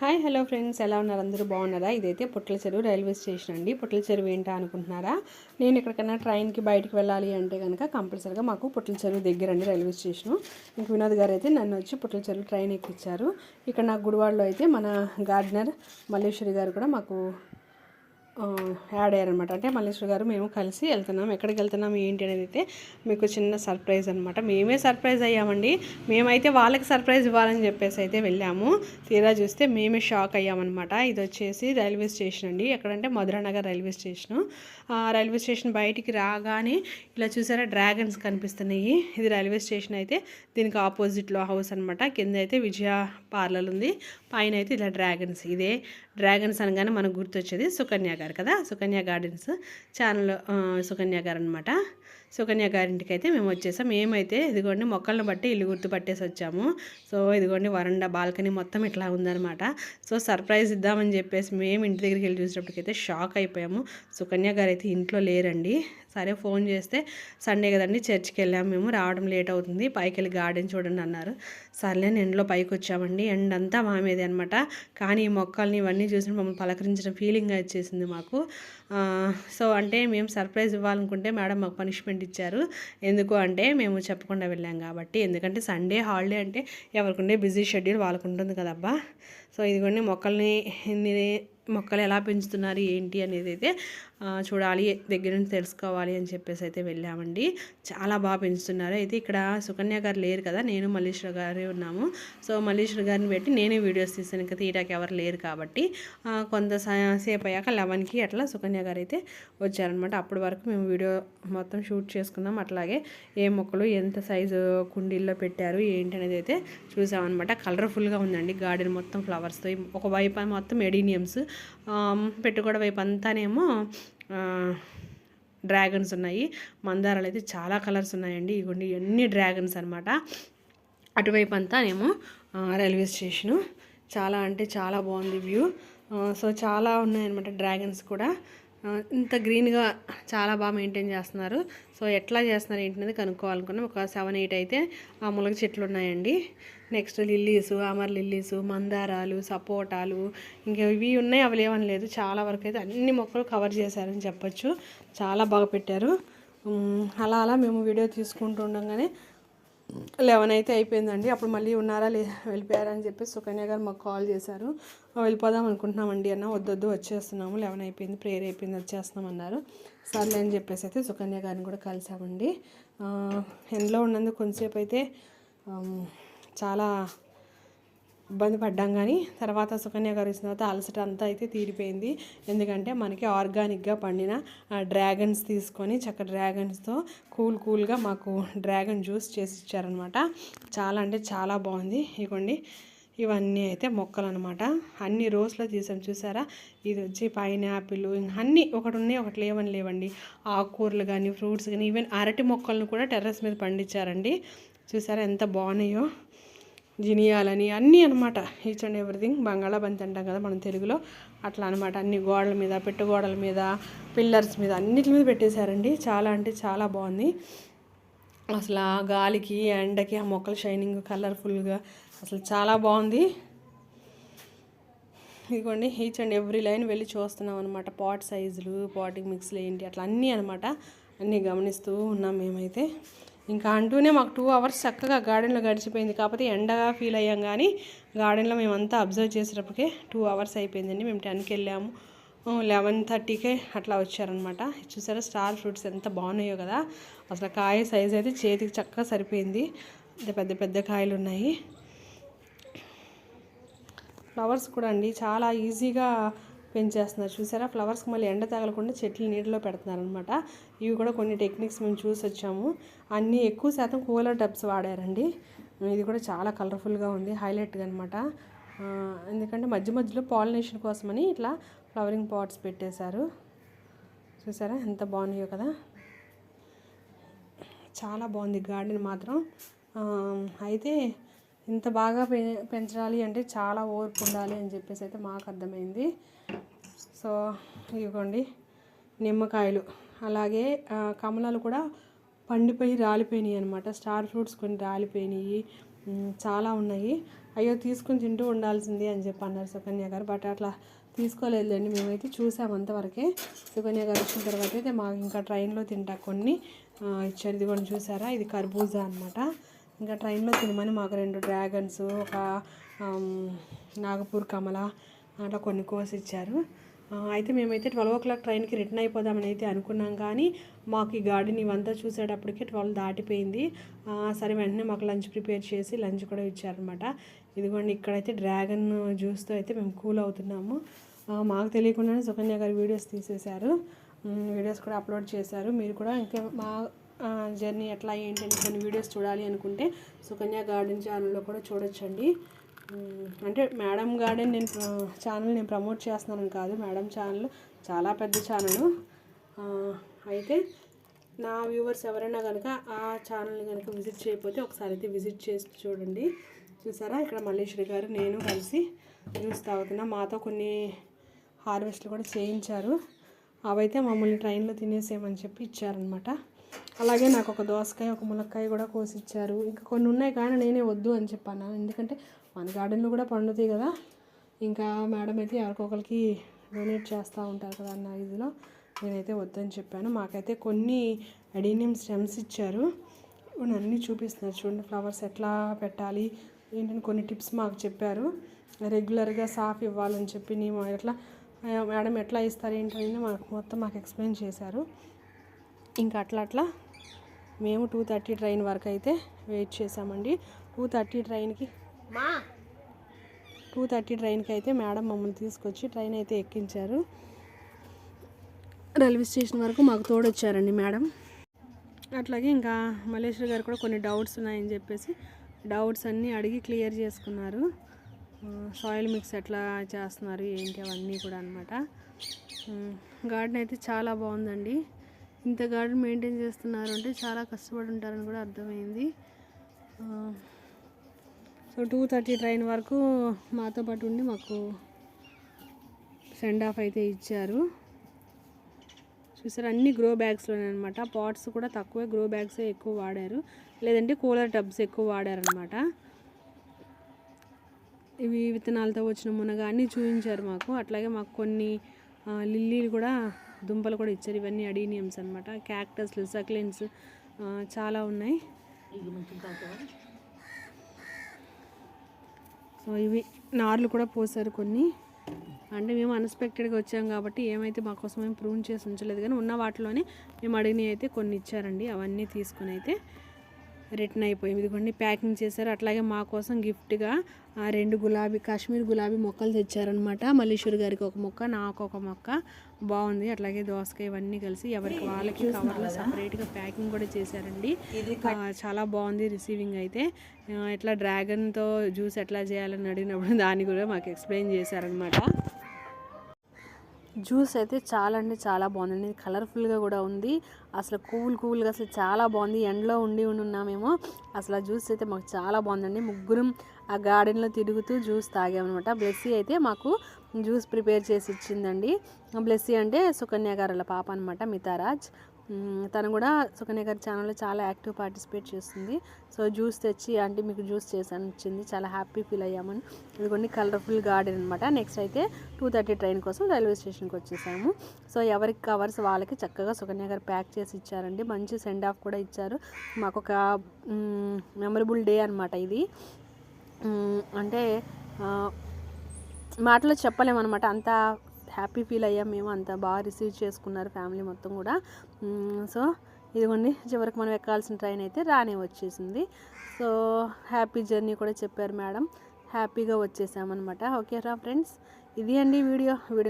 Hi hello friends. ఎలా ఉన్నారు? అందరూ బాగున్నారా? ఇదైతే పుట్ల చెరువు రైల్వే స్టేషన్ అండి. పుట్ల చెరువు ఏంటా అనుకుంటున్నారా? నేను ఎక్కడికైనా ట్రైన్కి బయటకు వెళ్ళాలి అంటే కనుక కంపల్సరీగా మాకు పుట్ల చెరువు దగ్గర అండి రైల్వే స్టేషను. ఇంక వినోద్ గారు అయితే నన్ను వచ్చి పుట్ల చెరువు ట్రైన్ ఎక్కించారు ఇక్కడ నాకు గుడివాడలో అయితే మన గార్డెనర్ మల్లేశ్వరి గారు కూడా మాకు యాడ్ అయ్యారనమాట అంటే మల్లేశ్వర్ గారు మేము కలిసి వెళ్తున్నాం. ఎక్కడికి వెళ్తున్నాం ఏంటి అనేది అయితే మీకు చిన్న సర్ప్రైజ్ అనమాట మేమే సర్ప్రైజ్ అయ్యామండి. మేమైతే వాళ్ళకి సర్ప్రైజ్ ఇవ్వాలని చెప్పేసి అయితే వెళ్ళాము. తీరా చూస్తే మేమే షాక్ అయ్యామన్నమాట. ఇది వచ్చేసి రైల్వే స్టేషన్ అండి. ఎక్కడంటే మధురానగర్ రైల్వే స్టేషను. ఆ రైల్వే స్టేషన్ బయటికి రాగానే ఇలా చూసారా డ్రాగన్స్ కనిపిస్తున్నాయి. ఇది రైల్వే స్టేషన్ అయితే దీనికి ఆపోజిట్లో హౌస్ అనమాట కింద అయితే విజయ పార్లర్ ఉంది. పైన అయితే ఇలా డ్రాగన్స్. ఇదే డ్రాగన్స్ అనగానే మనకు గుర్తొచ్చేది సుకన్య గారు. కదా సుకన్య గార్డెన్స్ ఛానల్ సుకన్య గారు అనమాట సుకన్య గారింటికి అయితే మేము వచ్చేసాం. మేమైతే ఇదిగోండి మొక్కలను బట్టి ఇల్లు గుర్తు పట్టేసి వచ్చాము. సో ఇదిగోండి వరండా బాల్కనీ మొత్తం ఇట్లా ఉందన్నమాట. సో సర్ప్రైజ్ ఇద్దామని చెప్పేసి మేము ఇంటి దగ్గరికి వెళ్ళి చూసేటప్పటికైతే షాక్ అయిపోయాము. సుకన్య గారు అయితే ఇంట్లో లేరండి. సరే ఫోన్ చేస్తే సండే కదండి చర్చ్కి వెళ్ళాము మేము. రావడం లేట్ అవుతుంది. పైకి వెళ్ళి గార్డెన్ చూడండి అన్నారు. సర్లే ఎండలో పైకి వచ్చామండి. ఎండ అంతా మా మీదే అనమాట కానీ ఈ మొక్కల్ని ఇవన్నీ చూసి మమ్మల్ని పలకరించిన ఫీలింగ్ వచ్చేసింది మాకు. సో అంటే మేము సర్ప్రైజ్ ఇవ్వాలనుకుంటే మేడం మాకు పనిష్మెంట్ ఇచ్చారు. ఎందుకు అంటే మేము చెప్పకుండా వెళ్ళాం కాబట్టి. ఎందుకంటే సండే హాలిడే అంటే ఎవరికి ఉండే బిజీ షెడ్యూల్ వాళ్ళకు ఉంటుంది కదబ్బా. సో ఇదిగోండి మొక్కల్ని మొక్కలు ఎలా పెంచుతున్నారు ఏంటి అనేది అయితే చూడాలి దగ్గర నుంచి తెలుసుకోవాలి అని చెప్పేసి అయితే వెళ్ళామండి. చాలా బాగా పెంచుతున్నారు. అయితే ఇక్కడ సుకన్య గారు లేరు కదా నేను మల్లేశ్వర గారే ఉన్నాము. సో మల్లేశ్వర గారిని పెట్టి నేనే వీడియోస్ తీసాను. ఇంకా తీయటానికి ఎవరు లేరు కాబట్టి కొంత సేపు అయ్యాక లెవెన్కి అట్లా సుకన్య గారు అయితే వచ్చారనమాట. అప్పటి వరకు మేము వీడియో మొత్తం షూట్ చేసుకున్నాం. అట్లాగే ఏ మొక్కలు ఎంత సైజు కుండీల్లో పెట్టారు ఏంటి అనేది అయితే చూసామన్నమాట. కలర్ఫుల్గా ఉందండి. గార్డెన్ మొత్తం ఫ్లవర్స్తో. ఒక వైపు మొత్తం ఎడీనియమ్స్ పెట్టుకోవడం వైపు అంతానేమో డ్రాగన్స్ ఉన్నాయి. మందారాలు అయితే చాలా కలర్స్ ఉన్నాయండి. ఇగోండి ఇవన్నీ డ్రాగన్స్ అనమాట అటువైపు అంతానేమో రైల్వే స్టేషను. చాలా అంటే చాలా బాగుంది వ్యూ. సో చాలా ఉన్నాయన్నమాట డ్రాగన్స్ కూడా. ఇంత గ్రీన్గా చాలా బాగా మెయింటైన్ చేస్తున్నారు. సో ఎట్లా చేస్తున్నారు ఏంటనేది కనుక్కోవాలనుకున్నాం. ఒక సెవెన్ ఎయిట్ అయితే ఆ ములగ చెట్లు ఉన్నాయండి. నెక్స్ట్ లిల్లీస్ అమర్ లిల్లీస్ మందారాలు సపోటాలు ఇంకా ఇవి ఉన్నాయి అవి లేవని లేదు. చాలా వరకు అయితే అన్ని మొక్కలు కవర్ చేశారని చెప్పొచ్చు. చాలా బాగా పెట్టారు. అలా అలా మేము వీడియో తీసుకుంటుండగానే లెవెన్ అయితే అయిపోయిందండి. అప్పుడు మళ్ళీ ఉన్నారా లేదా వెళ్ళిపోయారా అని చెప్పి సుకన్య గారు మాకు కాల్ చేశారు. వెళ్ళిపోదాం అనుకుంటున్నామండి అన్న వద్దొద్దు వచ్చేస్తున్నాము. లెవెన్ అయిపోయింది ప్రేయర్ అయిపోయింది వచ్చేస్తున్నాం అన్నారు. సర్లే అని చెప్పేసి అయితే సుకన్య గారిని కూడా కలిసామండి. ఎండలో ఉన్నందుకు కొంతసేపు అయితే చాలా ఇబ్బంది పడ్డాం కానీ తర్వాత సుకన్య గారు ఇచ్చిన తర్వాత అలసట అంతా అయితే తీరిపోయింది. ఎందుకంటే మనకి ఆర్గానిక్గా పండిన డ్రాగన్స్ తీసుకొని చక్క డ్రాగన్స్తో కూల్ కూల్గా మాకు డ్రాగన్ జ్యూస్ చేసి ఇచ్చారనమాట చాలా అంటే చాలా బాగుంది. ఇగోండి ఇవన్నీ అయితే మొక్కలు అనమాట అన్ని రోజులో తీసాం చూసారా? ఇది వచ్చి పైనాపిల్ అన్నీ ఒకటి ఉన్నాయి ఒకటి లేవని లేవండి. ఆకుకూరలు కానీ ఫ్రూట్స్ కానీ ఈవెన్ అరటి మొక్కలను కూడా టెర్రస్ మీద పండించారండి. చూసారా ఎంత బాగున్నాయో? జినియాలని అన్నీ అనమాట ఈచ్ అండ్ ఎవ్రీథింగ్ బంగాళాబంతి అంటాం కదా మనం తెలుగులో. అట్లా అనమాట అన్ని గోడల మీద పెట్టు గోడల మీద పిల్లర్స్ మీద అన్నిటి మీద పెట్టేశారండి. చాలా అంటే చాలా బాగుంది. అసలు ఆ గాలికి ఎండకి ఆ మొక్కల షైనింగ్ కలర్ఫుల్గా అసలు చాలా బాగుంది. ఇదిగోండి ఈచ్ అండ్ ఎవ్రీ లైన్ వెళ్ళి చూస్తున్నాం అనమాట పాట్ సైజులు పాటింగ్ మిక్స్లు ఏంటి అట్లా అన్నీ అనమాట అన్నీ గమనిస్తూ ఉన్నాం మేమైతే. ఇంకా అంటూనే మాకు టూ అవర్స్ చక్కగా గార్డెన్లో గడిచిపోయింది. కాకపోతే ఎండగా ఫీల్ అయ్యాం కానీ గార్డెన్లో మేమంతా అబ్జర్వ్ చేసేటప్పటికే టూ అవర్స్ అయిపోయిందండి. మేము టెన్కి వెళ్ళాము. లెవెన్ థర్టీకే అట్లా వచ్చారనమాట చూసారా స్టార్ ఫ్రూట్స్ ఎంత బాగున్నాయో కదా. అసలు కాయ సైజ్ అయితే చేతికి చక్కగా సరిపోయింది. పెద్ద పెద్ద కాయలు ఉన్నాయి. ఫ్లవర్స్ కూడా అండి. చాలా ఈజీగా పెంచేస్తున్నారు. చూసారా? ఫ్లవర్స్కి మళ్ళీ ఎండ తగలకుండా చెట్లు నీటిలో పెడుతున్నారనమాట ఇవి కూడా కొన్ని టెక్నిక్స్ మేము చూసి వచ్చాము. అన్నీ ఎక్కువ శాతం కూలర్ టబ్స్ వాడారండి. ఇది కూడా చాలా కలర్ఫుల్గా ఉంది హైలైట్గా అనమాట ఎందుకంటే మధ్య మధ్యలో పాలినేషన్ కోసమని ఇట్లా ఫ్లవరింగ్ పాట్స్ పెట్టేశారు. చూసారా? ఎంత బాగున్నాయో కదా? చాలా బాగుంది గార్డెన్ మాత్రం. అయితే ఇంత బాగా పె పెంచాలి అంటే చాలా ఓర్పు ఉండాలి అని చెప్పేసి అయితే మాకు అర్థమైంది. సో ఇదిగోండి నిమ్మకాయలు. అలాగే కమలాలు కూడా పండిపోయి రాలిపోయినాయి అనమాట స్టార్ ఫ్రూట్స్ కొన్ని రాలిపోయినాయి. చాలా ఉన్నాయి. అయ్యో తీసుకుని తింటూ ఉండాల్సింది అని చెప్పి అన్నారు సుకన్య గారు. బట్ అట్లా తీసుకోలేదులేండి. మేమైతే చూసాం అంతవరకే. సుకన్య గారు వచ్చిన తర్వాత అయితే మాకు ఇంకా ట్రైన్లో తింటా కొన్ని. ఇచ్చారు ఇచ్చారు. ఇదిగోండి చూసారా? ఇది కర్బూజా అనమాట ఇంకా ట్రైన్లో తినమని మాకు రెండు డ్రాగన్స్ ఒక నాగపూర్ కమల అట్లా కొన్ని కోసి ఇచ్చారు. అయితే మేమైతే ట్వెల్వ్ ఓ క్లాక్ ట్రైన్కి రిటర్న్ అయిపోదామని అయితే అనుకున్నాం. కానీ మాకు ఈ గార్డెన్ ఇవంతా చూసేటప్పటికి ట్వెల్వ్ దాటిపోయింది. సరే వెంటనే మాకు లంచ్ ప్రిపేర్ చేసి లంచ్ కూడా ఇచ్చారనమాట ఇదిగోండి ఇక్కడైతే డ్రాగన్ జ్యూస్తో అయితే మేము కూల్ అవుతున్నాము. మాకు తెలియకుండానే సుకన్య గారు వీడియోస్ తీసేశారు. వీడియోస్ కూడా అప్లోడ్ చేశారు. మీరు కూడా ఇంకా మా జర్నీ ఎట్లా ఏంటంటే కొన్ని వీడియోస్ చూడాలి అనుకుంటే సుకన్య గార్డెన్ ఛానల్లో కూడా చూడొచ్చండి. అంటే మేడం గార్డెన్ నేను ఛానల్ నేను ప్రమోట్ చేస్తున్నాను కాదు మేడం ఛానల్ చాలా పెద్ద ఛానల్. అయితే నా వ్యూవర్స్ ఎవరైనా కనుక ఆ ఛానల్ని కనుక విజిట్ చేయకపోతే ఒకసారి అయితే విజిట్ చేసి చూడండి. చూసారా? ఇక్కడ మల్లేశ్వరి గారు నేను కలిసి జ్యూస్ తాగుతున్నా. మాతో కొన్ని హార్వెస్ట్లు కూడా చేయించారు. అవైతే మమ్మల్ని ట్రైన్లో తినేసేయమని చెప్పి ఇచ్చారనమాట అలాగే నాకు ఒక దోసకాయ ఒక ములక్కాయ కూడా కోసి ఇచ్చారు ఇంకా కొన్ని ఉన్నాయి కానీ నేనే వద్దు అని చెప్పాను? ఎందుకంటే మన గార్డెన్లో కూడా పండుతాయి కదా. ఇంకా మేడం అయితే ఎవరికొకరికి డొనేట్ చేస్తూ ఉంటారు కదా అన్న ఇదిలో. నేనైతే వద్దని చెప్పాను. మాకైతే కొన్ని అడీనియం స్టెమ్స్ ఇచ్చారు. అన్నీ చూపిస్తున్నారు చూడండి ఫ్లవర్స్ ఎట్లా పెట్టాలి ఏంటని కొన్ని టిప్స్ మాకు చెప్పారు. రెగ్యులర్గా సాఫ్ ఇవ్వాలని చెప్పి నేను ఎట్లా మేడం ఎట్లా ఇస్తారు ఏంటని మాకు మొత్తం మాకు ఎక్స్ప్లెయిన్ చేశారు. ఇంకా అట్లా అట్లా మేము టూ థర్టీ ట్రైన్ వరకు అయితే వెయిట్ చేసామండి. టూ థర్టీ ట్రైన్కి మా టూ థర్టీ ట్రైన్కి అయితే మేడం మమ్మల్ని తీసుకొచ్చి ట్రైన్ అయితే ఎక్కించారు. రైల్వే స్టేషన్ వరకు మాకు తోడొచ్చారండి మేడం. అట్లాగే ఇంకా మల్లేశ్వరి గారు కూడా కొన్ని డౌట్స్ ఉన్నాయని చెప్పేసి డౌట్స్ అన్నీ అడిగి క్లియర్ చేసుకున్నారు. సాయిల్ మిక్స్ ఎట్లా చేస్తున్నారు ఏంటి అవన్నీ కూడా అనమాట గార్డెన్ అయితే చాలా బాగుందండి. ఇంత గార్డెన్ మెయింటైన్ చేస్తున్నారు అంటే చాలా కష్టపడి ఉంటారని కూడా అర్థమైంది. సో టూ థర్టీ ట్రైన్ వరకు మాతో పాటు ఉండి మాకు సెండ్ ఆఫ్ అయితే ఇచ్చారు. చూసారు అన్ని గ్రో బ్యాగ్స్లోనే అనమాట పాట్స్ కూడా తక్కువే గ్రో బ్యాగ్సే ఎక్కువ వాడారు. లేదంటే కూలర్ టబ్స్ ఎక్కువ వాడారనమాట ఇవి విత్తనాలతో వచ్చిన మునగా అన్నీ చూపించారు మాకు. అట్లాగే మాకు కొన్ని లిల్లీలు కూడా దుంపలు కూడా ఇచ్చారు. ఇవన్నీ అడీనియమ్స్ అనమాట క్యాక్టస్లు సక్లెన్స్ చాలా ఉన్నాయి. సో ఇవి నార్లు కూడా పోసారు కొన్ని. అంటే మేము అన్ఎక్స్పెక్టెడ్గా వచ్చాం కాబట్టి ఏమైతే మా కోసం ఏం ప్రూవ్ చేసి ఉంచలేదు. కానీ ఉన్న వాటిలోనే మేము అడిగినవి అయితే కొన్ని ఇచ్చారండి. అవన్నీ తీసుకొని అయితే రిటర్న్ అయిపోయింది. ఇదిగోండి ప్యాకింగ్ చేశారు. అట్లాగే మా కోసం గిఫ్ట్గా ఆ రెండు గులాబీ కాశ్మీర్ గులాబీ మొక్కలు తెచ్చారనమాట మల్లీశ్వరి గారికి ఒక మొక్క నాకు ఒక మొక్క. బాగుంది. అట్లాగే దోసకాయ ఇవన్నీ కలిసి ఎవరికి వాళ్ళకి కవర్లో సపరేట్గా ప్యాకింగ్ కూడా చేశారండి. చాలా బాగుంది రిసీవింగ్ అయితే. ఆ, ఎట్లా డ్రాగన్తో జ్యూస్ ఎట్లా చేయాలని అడిగినప్పుడు దాన్ని కూడా మాకు ఎక్స్ప్లెయిన్ చేశారనమాట జ్యూస్ అయితే చాలా అంటే చాలా బాగుంది కలర్ఫుల్గా కూడా ఉంది. అసలు కూల్ కూల్గా అసలు చాలా బాగుంది. ఎండలో ఉండి ఉన్నామేమో. అసలు ఆ జ్యూస్ అయితే మాకు చాలా బాగుందండి. ముగ్గురం ఆ గార్డెన్లో తిరుగుతూ జ్యూస్ తాగామన్నమాట. బ్లెస్సీ అయితే మాకు జ్యూస్ ప్రిపేర్ చేసి ఇచ్చిందండి. బ్లెస్సీ అంటే సుకన్య గారుల పాప అనమాట మితారాజ్. తను కూడా సుకన్య గారి ఛానల్లో చాలా యాక్టివ్ పార్టిసిపేట్ చేస్తుంది. సో జ్యూస్ తెచ్చి అంటే మీకు జ్యూస్ చేశాను ఇచ్చింది చాలా హ్యాపీ ఫీల్ అయ్యామని. కొన్ని కలర్ఫుల్ గార్డెన్ అనమాట నెక్స్ట్ అయితే టూ థర్టీ ట్రైన్ కోసం రైల్వే స్టేషన్కి వచ్చేసాము. సో ఎవరికి కవర్స్ వాళ్ళకి చక్కగా సుకన్య గారు ప్యాక్ చేసి ఇచ్చారండి. మంచి సెండ్ ఆఫ్ కూడా ఇచ్చారు. మాకు ఒక మెమరబుల్ డే అనమాట ఇది. అంటే మాటలో చెప్పలేమన్నమాట. అంత హ్యాపీ ఫీల్ అయ్యాం మేము. అంత బాగా రిసీవ్ చేసుకున్నారు ఫ్యామిలీ మొత్తం కూడా. సో ఇదిగోండి చివరికి మనం ఎక్కాల్సిన ట్రైన్ అయితే రానే వచ్చేసింది. సో హ్యాపీ జర్నీ కూడా చెప్పారు మేడం. హ్యాపీగా వచ్చేసామన్నమాట. ఓకే రా ఫ్రెండ్స్? ఇది అండి వీడియో. వీడియో